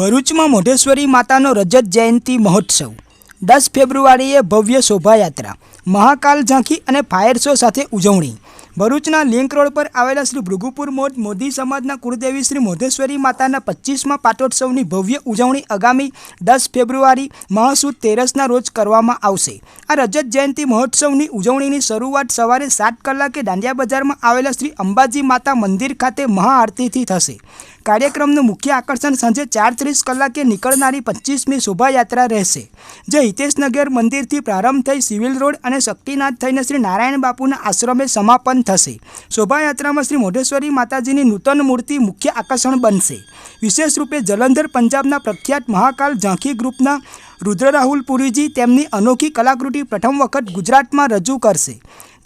ભરૂચમાં મોઢેશ્વરી માતાનો રજત જયંતિ મહોત્સવ. દસ ફેબ્રુઆરીએ ભવ્ય શોભાયાત્રા, મહાકાલ ઝાંખી અને ફાયર શો સાથે ઉજવણી. ભરૂચના લિંક રોડ પર આવેલા શ્રી ભૃગુપુર મોઢ મોદી સમાજના કુળદેવી શ્રી મોઢેશ્વરી માતાના પચીસમાં પાટોત્સવની ભવ્ય ઉજવણી આગામી દસ ફેબ્રુઆરી મહાસુદ તેરસના રોજ કરવામાં આવશે. આ રજત જયંતિ મહોત્સવની ઉજવણીની શરૂઆત સવારે સાત કલાકે દાંડિયા બજારમાં આવેલા શ્રી અંબાજી માતા મંદિર ખાતે મહાઆરતીથી થશે. કાર્યક્રમનું મુખ્ય આકર્ષણ સાંજે ચાર ત્રીસ કલાકે નીકળનારી પચીસમી શોભાયાત્રા રહેશે. જે હિતેશનગર મંદિરથી પ્રારંભ થઈ સિવિલ રોડ અને શક્તિનાથ થઈને શ્રી નારાયણ બાપુના આશ્રમે સમાપન થશે. શોભાયાત્રામાં શ્રી મોઢેશ્વરી માતાજીની નૂતન મૂર્તિ મુખ્ય આકર્ષણ બનશે. વિશેષ રૂપે જલંધર, પંજાબના પ્રખ્યાત મહાકાલ ઝાંખી ગ્રુપના રુદ્ર રાહુલ પુરીજી તેમની અનોખી કલાકૃતિ પ્રથમ વખત ગુજરાતમાં રજૂ કરશે.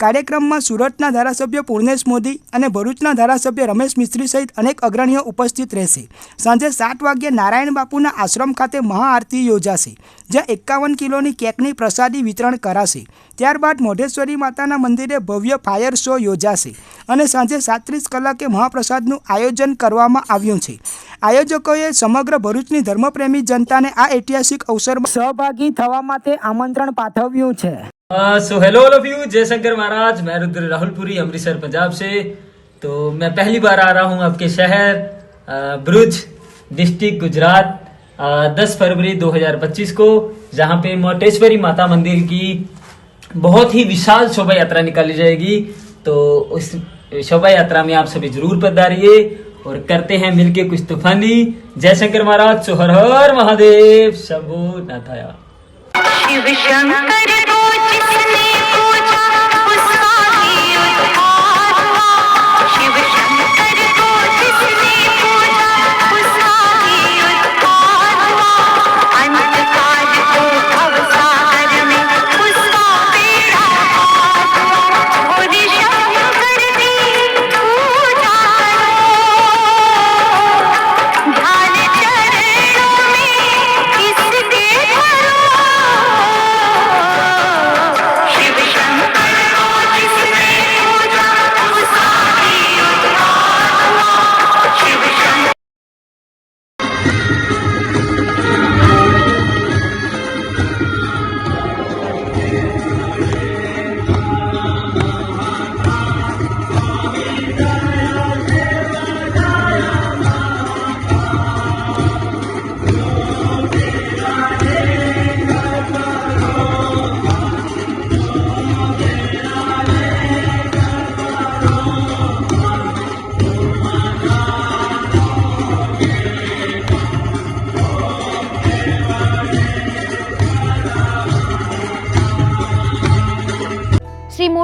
કાર્યક્રમમાં સુરતના ધારાસભ્ય પૂર્ણેશ મોદી અને ભરૂચના ધારાસભ્ય રમેશ મિસ્ત્રી સહિત અનેક અગ્રણીઓ ઉપસ્થિત રહેશે. સાંજે સાત વાગ્યે નારાયણ બાપુના આશ્રમ ખાતે મહાઆરતી યોજાશે, જ્યાં એકાવન કિલોની કેકની પ્રસાદી વિતરણ કરાશે. ત્યારબાદ મોઢેશ્વરી માતાના મંદિરે ભવ્ય ફાયર શો યોજાશે અને સાંજે સાત્રીસ કલાકે મહાપ્રસાદનું આયોજન કરવામાં આવ્યું છે. આયોજકોએ સમગ્ર ભરૂચની ધર્મપ્રેમી જનતાને આ ઐતિહાસિક અવસરમાં સહભાગી થવા માટે આમંત્રણ પાઠવ્યું છે so hello all of you Jayshankar Maharaj मैं रुद्र राहुलपुरी अमृतसर पंजाब से तो मैं पहली बार आ रहा हूँ आपके शहर अ, ब्रुज डिस्ट्रिक्ट गुजरात दस फरवरी 2025 को जहाँ पे मोटेश्वरी माता मंदिर की बहुत ही विशाल शोभा यात्रा निकाली जाएगी तो उस शोभा यात्रा में आप सभी जरूर पधारिए और करते हैं मिलके कुछ तूफानी जयशंकर महाराज सो हर हर महादेव शंभु नाथाया शिव शंकर को जिसने पूजा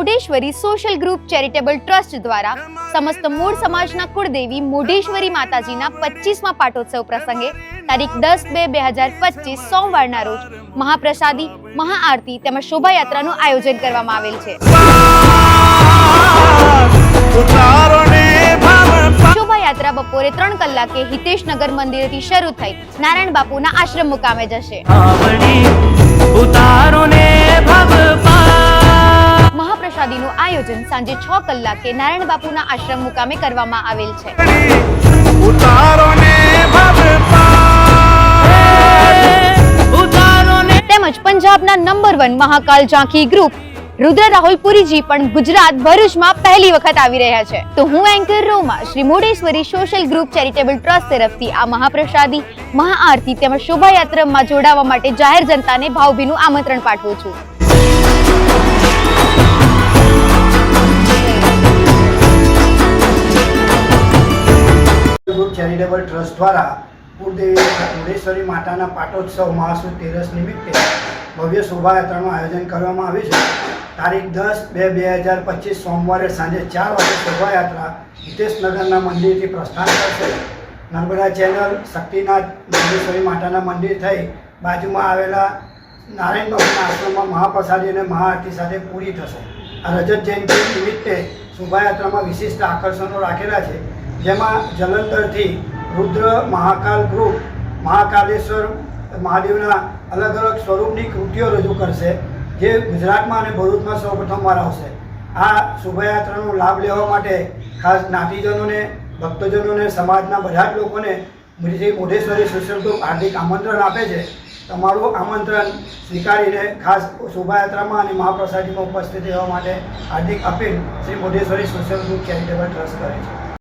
Modheshwari social group charitable trust દ્વારા સમસ્ત મૂળ સમાજના કુળદેવી મોઢેશ્વરી માતાજીના પચીસમાં પાટોત્સવ પ્રસંગે તારીખ દસ બે બે હજાર પચીસ સોમવારના રોજ મહાપ્રસાદી, મહાઆરતી તેમજ શોભાયાત્રાનું આયોજન કરવામાં આવેલ છે. શોભાયાત્રા બપોરે ત્રણ કલાકે હિતેશનગર મંદિરેથી શરૂ થઈ નારાયણ બાપુના આશ્રમ મુકામે જશે. ઉતારો ને ભગવાન મહાપ્રસાદીનું આયોજન સાંજે છ કલાકે નારાયણ બાપુના આશ્રમ મુકામે કરવામાં આવેલ છે. તેમજ પંજાબના નંબર વન મહાકાલ ઝાંખી ગ્રુપ રુદ્ર રાહુલ પણ ગુજરાત ભરૂચમાં પહેલી વખત આવી રહ્યા છે. તો હું anchor Roma, Shri Modheshwari social group charitable trust તરફથી આ મહાપ્રસાદી, મહાઆરતી તેમજ શોભાયાત્રામાં જોડાવા માટે જાહેર જનતાને ભાવભીનું આમંત્રણ પાઠવું છું. ચેરિટેબલ ટ્રસ્ટ દ્વારા કુળદેવી મુંડેશ્વરી માતાના પાટોત્સવ મહાસુદ તેરસ નિમિત્તે ભવ્ય શોભાયાત્રાનું આયોજન કરવામાં આવ્યું છે. તારીખ દસ બે બે હજાર પચીસ સોમવારે સાંજે ચાર વાગે શોભાયાત્રા હિતેશનગરના મંદિરથી પ્રસ્થાન કરશે. નર્મદા ચેનલ શક્તિનાથ મુંડેશ્વરી માતાના મંદિર થઈ બાજુમાં આવેલા નારાયણ બાબુના આશ્રમમાં મહાપ્રસાદી અને મહાઆરતી સાથે પૂરી થશે. આ રજત જયંતિ નિમિત્તે શોભાયાત્રામાં વિશિષ્ટ આકર્ષણો રાખેલા છે. જેમાં જલંધરથી રુદ્ર મહાકાલ ગ્રુપ, મહાકાલેશ્વર, મહાદેવના અલગ અલગ સ્વરૂપની કૃતિઓ રજૂ કરશે, જે ગુજરાતમાં અને ભરૂચમાં સૌપ્રથમવાર આવશે. આ શોભાયાત્રાનો લાભ લેવા માટે ખાસ જ્ઞાતિજનોને, ભક્તજનોને, સમાજના બધા જ લોકોને શ્રી મોઢેશ્વરી સોશિયલ હાર્દિક આમંત્રણ આપે છે. તમારું આમંત્રણ સ્વીકારીને ખાસ શોભાયાત્રામાં અને મહાપ્રસાદીમાં ઉપસ્થિત રહેવા માટે હાર્દિક appeal Shri Modheshwari social group charitable trust કરે છે.